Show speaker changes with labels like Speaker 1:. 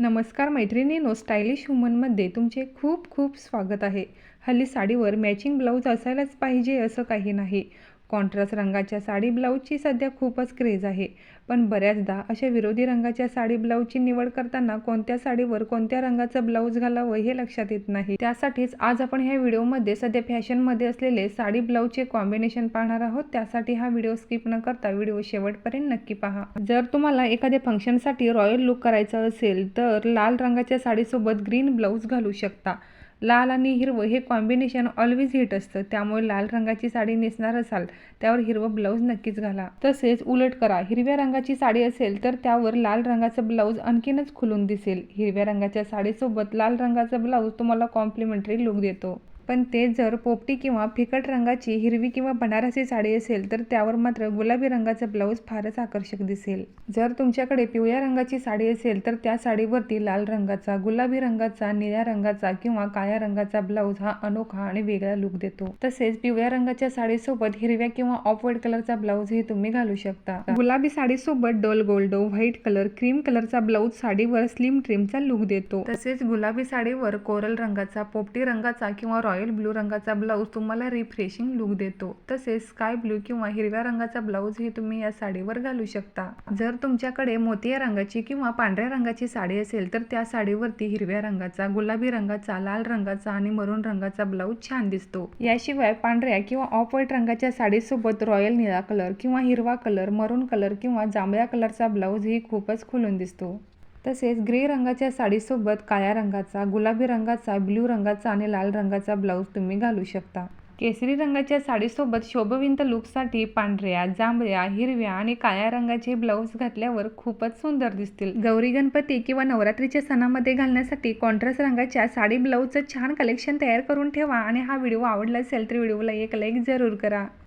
Speaker 1: नमस्कार मैत्रिणीनो स्टायलिश वुमनमध्ये तुमचे खूप खूप स्वागत आहे. हल्ली साडीवर मॅचिंग ब्लाऊज असायलाच पाहिजे असं काही नाही. कॉन्ट्रास्ट रंगाच्या साडी ब्लाऊजची सध्या खूपच क्रेज आहे. पण बऱ्याचदा अशा विरोधी रंगाच्या साडी ब्लाऊजची निवड करताना कोणत्या साडीवर कोणत्या रंगाचं ब्लाऊज घालावं हे लक्षात येत नाही. त्यासाठीच आज आपण ह्या व्हिडिओमध्ये सध्या फॅशनमध्ये असलेले साडी ब्लाऊजचे कॉम्बिनेशन पाहणार आहोत. त्यासाठी हा व्हिडिओ स्किप न करता व्हिडिओ शेवटपर्यंत नक्की पहा. जर तुम्हाला एखाद्या फंक्शनसाठी रॉयल लुक करायचा असेल तर लाल रंगाच्या साडीसोबत ग्रीन ब्लाऊज घालू शकता. लाल आणि हिरवं हे कॉम्बिनेशन ऑलवेज हिट असतं. त्यामुळे लाल रंगाची साडी नेसणार असाल त्यावर हिरवं ब्लाऊज नक्कीच घाला. तसेच उलट करा. हिरव्या रंगाची साडी असेल तर त्यावर लाल रंगाचं ब्लाऊज आणखीनच खुलून दिसेल. हिरव्या रंगाच्या साडीसोबत लाल रंगाचा ब्लाऊज तुम्हाला कॉम्प्लिमेंटरी लुक देतो. पण ते जर पोपटी किंवा फिकट रंगाची हिरवी किंवा बनारसी साडी असेल तर त्यावर मात्र गुलाबी रंगाचा ब्लाऊज फारच आकर्षक दिसेल. जर तुमच्याकडे पिवळ्या रंगाची साडी असेल तर त्या साडीवरती लाल रंगाचा गुलाबी रंगाचा निळ्या रंगाचा किंवा काळ्या रंगाचा ब्लाऊज हा अनोखा आणि वेगळा लुक देतो. तसेच पिवळ्या रंगाच्या साडीसोबत हिरव्या किंवा ऑफ व्हाईट कलरचा ब्लाऊज हे तुम्ही घालू शकता. गुलाबी साडीसोबत डोल गोल्ड व्हाईट कलर क्रीम कलरचा ब्लाऊज साडीवर स्लिम ट्रिमचा लुक देतो. तसेच गुलाबी साडीवर कोरल रंगाचा पोपटी रंगाचा किंवा रॉयल ब्लू रंगाचा ब्लाऊज तुम्हाला रिफ्रेशिंग लुक देतो. तसेच स्काय ब्लू किंवा हिरव्या रंगाचा ब्लाऊज हे तुम्ही या साडीवर घालू शकता. जर तुमच्याकडे मोतिया रंगाची किंवा पांढऱ्या रंगाची साडी असेल तर त्या साडीवरती हिरव्या रंगाचा गुलाबी रंगाचा लाल रंगाचा आणि मरून रंगाचा ब्लाऊज छान दिसतो. याशिवाय पांढऱ्या किंवा ऑफ व्हाईट रंगाच्या साडीसोबत रॉयल निळा कलर किंवा हिरवा कलर मरून कलर किंवा जांभळ्या कलरचा ब्लाऊज ही खूपच खुलून दिसतो. तसेच ग्रे रंगाच्या साडीसोबत काळ्या रंगाचा गुलाबी रंगाचा ब्ल्यू रंगाचा आणि लाल रंगाचा ब्लाऊज तुम्ही घालू शकता. केसरी रंगाच्या साडीसोबत शोभविंत लुकसाठी पांढऱ्या जांभळ्या हिरव्या आणि काळ्या रंगाचे ब्लाऊज घातल्यावर खूपच सुंदर दिसतील. गौरी गणपती किंवा नवरात्रीच्या सणामध्ये घालण्यासाठी कॉन्ट्रास्ट रंगाच्या साडी ब्लाऊजचं छान कलेक्शन तयार करून ठेवा आणि हा व्हिडिओ आवडला असेल तर व्हिडिओला एक लाईक जरूर करा.